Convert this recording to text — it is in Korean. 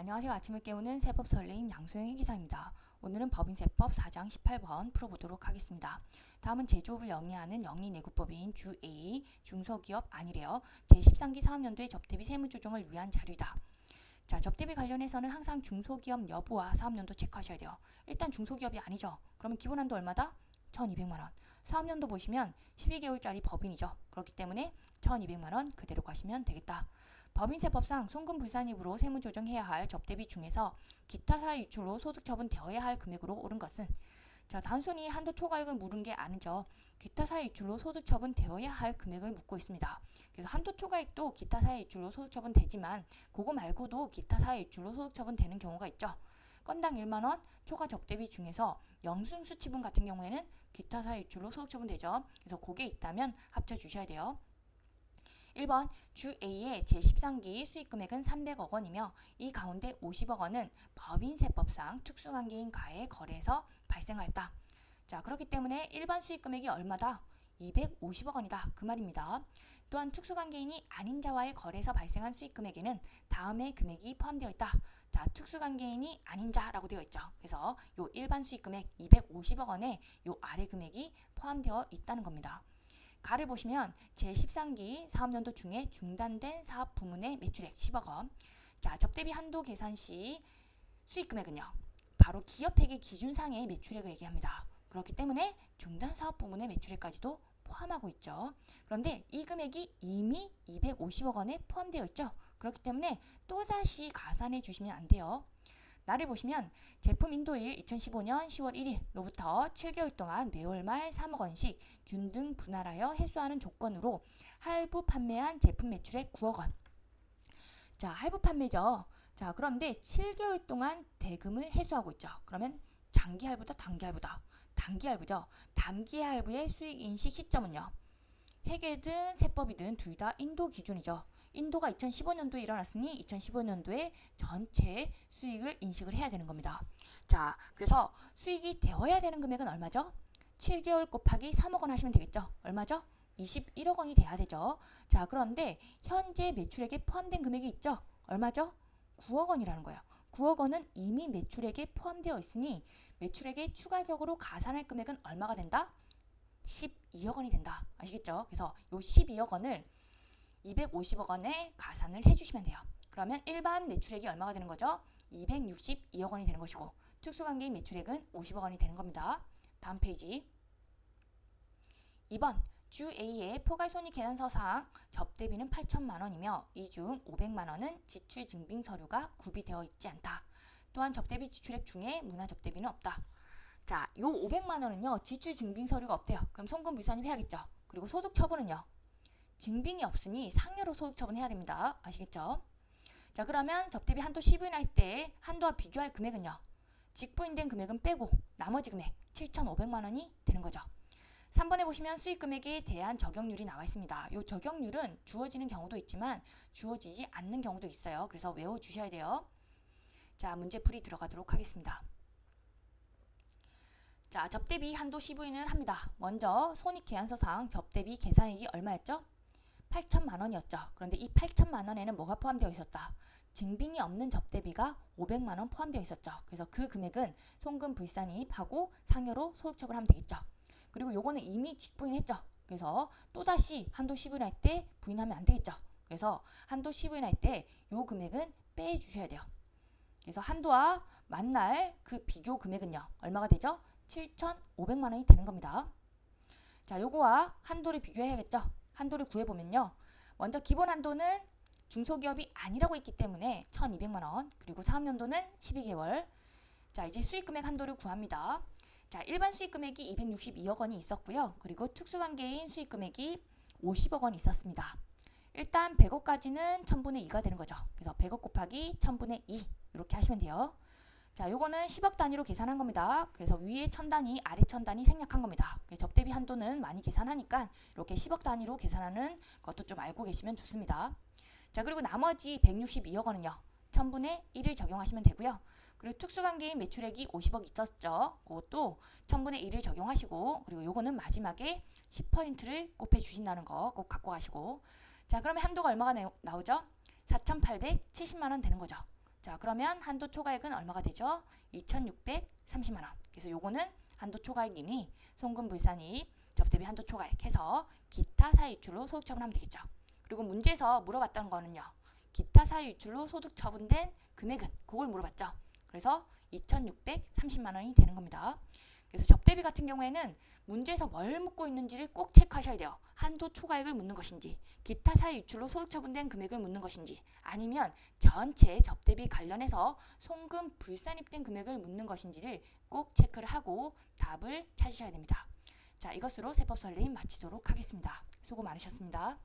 안녕하세요. 아침을 깨우는 세법 설레임 양소영 회기사입니다. 오늘은 법인세법 4장 18번 풀어보도록 하겠습니다. 다음은 제조업을 영위하는 영리내구법인 주 A 중소기업 아니래요. 제13기 사업년도의 접대비 세무조정을 위한 자료이다. 자, 접대비 관련해서는 항상 중소기업 여부와 사업년도 체크하셔야 돼요. 일단 중소기업이 아니죠. 그러면 기본한도 얼마다? 1200만원. 사업년도 보시면 12개월짜리 법인이죠. 그렇기 때문에 1200만원 그대로 가시면 되겠다. 법인세법상 송금불산입으로 세무 조정해야 할 접대비 중에서 기타 사유 유출로 소득 처분되어야 할 금액으로 오른 것은 자 단순히 한도 초과액을 물은 게 아니죠. 기타 사유 유출로 소득 처분되어야 할 금액을 묻고 있습니다. 그래서 한도 초과액도 기타 사유 유출로 소득 처분되지만 그거 말고도 기타 사유 유출로 소득 처분되는 경우가 있죠. 건당 1만원 초과 접대비 중에서 영순수 치분 같은 경우에는 기타 사유 유출로 소득 처분되죠. 그래서 그게 있다면 합쳐 주셔야 돼요. 1번 주 A의 제13기 수익금액은 300억 원이며 이 가운데 50억 원은 법인세법상 특수관계인과의 거래에서 발생하였다. 자 그렇기 때문에 일반 수익금액이 얼마다? 250억 원이다. 그 말입니다. 또한 특수관계인이 아닌 자와의 거래에서 발생한 수익금액에는 다음의 금액이 포함되어 있다. 자, 특수관계인이 아닌 자라고 되어 있죠. 그래서 요 일반 수익금액 250억 원에 요 아래 금액이 포함되어 있다는 겁니다. 가를 보시면 제13기 사업년도 중에 중단된 사업 부문의 매출액 10억 원. 자, 접대비 한도 계산 시 수익 금액은요. 바로 기업회계 기준상의 매출액을 얘기합니다. 그렇기 때문에 중단 사업 부문의 매출액까지도 포함하고 있죠. 그런데 이 금액이 이미 250억 원에 포함되어 있죠. 그렇기 때문에 또다시 가산해 주시면 안 돼요. 나를 보시면 제품 인도일 2015년 10월 1일로부터 7개월 동안 매월 말 3억 원씩 균등 분할하여 해소하는 조건으로 할부 판매한 제품 매출액 9억 원. 자, 할부 판매죠. 자, 그런데 7개월 동안 대금을 해소하고 있죠. 그러면 장기 할부다, 단기 할부다. 단기 할부죠. 단기 할부의 수익 인식 시점은요. 회계든 세법이든 둘 다 인도 기준이죠. 인도가 2015년도에 일어났으니 2015년도에 전체 수익을 인식을 해야 되는 겁니다. 자, 그래서 수익이 되어야 되는 금액은 얼마죠? 7개월 곱하기 3억 원 하시면 되겠죠? 얼마죠? 21억 원이 돼야 되죠. 자, 그런데 현재 매출액에 포함된 금액이 있죠? 얼마죠? 9억 원이라는 거예요. 9억 원은 이미 매출액에 포함되어 있으니 매출액에 추가적으로 가산할 금액은 얼마가 된다? 12억 원이 된다. 아시겠죠? 그래서 요 12억 원을 250억 원에 가산을 해주시면 돼요. 그러면 일반 매출액이 얼마가 되는 거죠? 262억 원이 되는 것이고 특수관계인 매출액은 50억 원이 되는 겁니다. 다음 페이지 2번 주 A의 포괄손익 계산서상 접대비는 8천만 원이며 이 중 500만 원은 지출 증빙 서류가 구비되어 있지 않다. 또한 접대비 지출액 중에 문화 접대비는 없다. 자, 요 500만 원은요. 지출 증빙 서류가 없대요. 그럼 송금 불산입 해야겠죠. 그리고 소득 처분은요. 증빙이 없으니 상여로 소득 처분해야 됩니다. 아시겠죠? 자 그러면 접대비 한도 10인 할 때 한도와 비교할 금액은요. 직부인된 금액은 빼고 나머지 금액 7,500만 원이 되는 거죠. 3번에 보시면 수익 금액에 대한 적용률이 나와 있습니다. 이 적용률은 주어지는 경우도 있지만 주어지지 않는 경우도 있어요. 그래서 외워주셔야 돼요. 자 문제풀이 들어가도록 하겠습니다. 자 접대비 한도 15인을 합니다. 먼저 손익 계산서상 접대비 계산액이 얼마였죠? 8천만 원이었죠. 그런데 이 8천만 원에는 뭐가 포함되어 있었다? 증빙이 없는 접대비가 500만 원 포함되어 있었죠. 그래서 그 금액은 송금 불산입하고 상여로 소득처분 하면 되겠죠. 그리고 요거는 이미 직부인했죠. 그래서 또다시 한도 10인 할때 부인하면 안 되겠죠. 그래서 한도 10인 할때 요 금액은 빼주셔야 돼요. 그래서 한도와 만날 그 비교 금액은요. 얼마가 되죠? 7,500만 원이 되는 겁니다. 자, 요거와 한도를 비교해야겠죠. 한도를 구해보면요. 먼저 기본 한도는 중소기업이 아니라고 했기 때문에 1200만 원 그리고 사업연도는 12개월 자 이제 수익금액 한도를 구합니다. 자 일반 수익금액이 262억 원이 있었고요. 그리고 특수관계인 수익금액이 50억 원이 있었습니다. 일단 100억까지는 1000분의 2가 되는 거죠. 그래서 100억 곱하기 1000분의 2 이렇게 하시면 돼요. 자, 요거는 10억 단위로 계산한 겁니다. 그래서 위에 천 단위, 아래 천 단위 생략한 겁니다. 접대비 한도는 많이 계산하니까 이렇게 10억 단위로 계산하는 것도 좀 알고 계시면 좋습니다. 자, 그리고 나머지 162억 원은요. 1000분의 1을 적용하시면 되고요. 그리고 특수관계인 매출액이 50억 있었죠. 그것도 1000분의 1을 적용하시고 그리고 요거는 마지막에 10%를 곱해 주신다는 거 꼭 갖고 가시고 자, 그러면 한도가 얼마가 나오죠? 4,870만 원 되는 거죠. 자, 그러면 한도 초과액은 얼마가 되죠? 2,630만 원. 그래서 요거는 한도 초과액이니 송금 불산입 접대비 한도 초과액 해서 기타 사유 유출로 소득 처분하면 되겠죠. 그리고 문제에서 물어봤던 거는요. 기타 사유 유출로 소득 처분된 금액은 그걸 물어봤죠. 그래서 2,630만 원이 되는 겁니다. 그래서 접대비 같은 경우에는 문제에서 뭘 묻고 있는지를 꼭 체크하셔야 돼요. 한도 초과액을 묻는 것인지, 기타 사유 유출로 소득 처분된 금액을 묻는 것인지, 아니면 전체 접대비 관련해서 송금 불산입된 금액을 묻는 것인지를 꼭 체크를 하고 답을 찾으셔야 됩니다. 자, 이것으로 세법 설레임 마치도록 하겠습니다. 수고 많으셨습니다.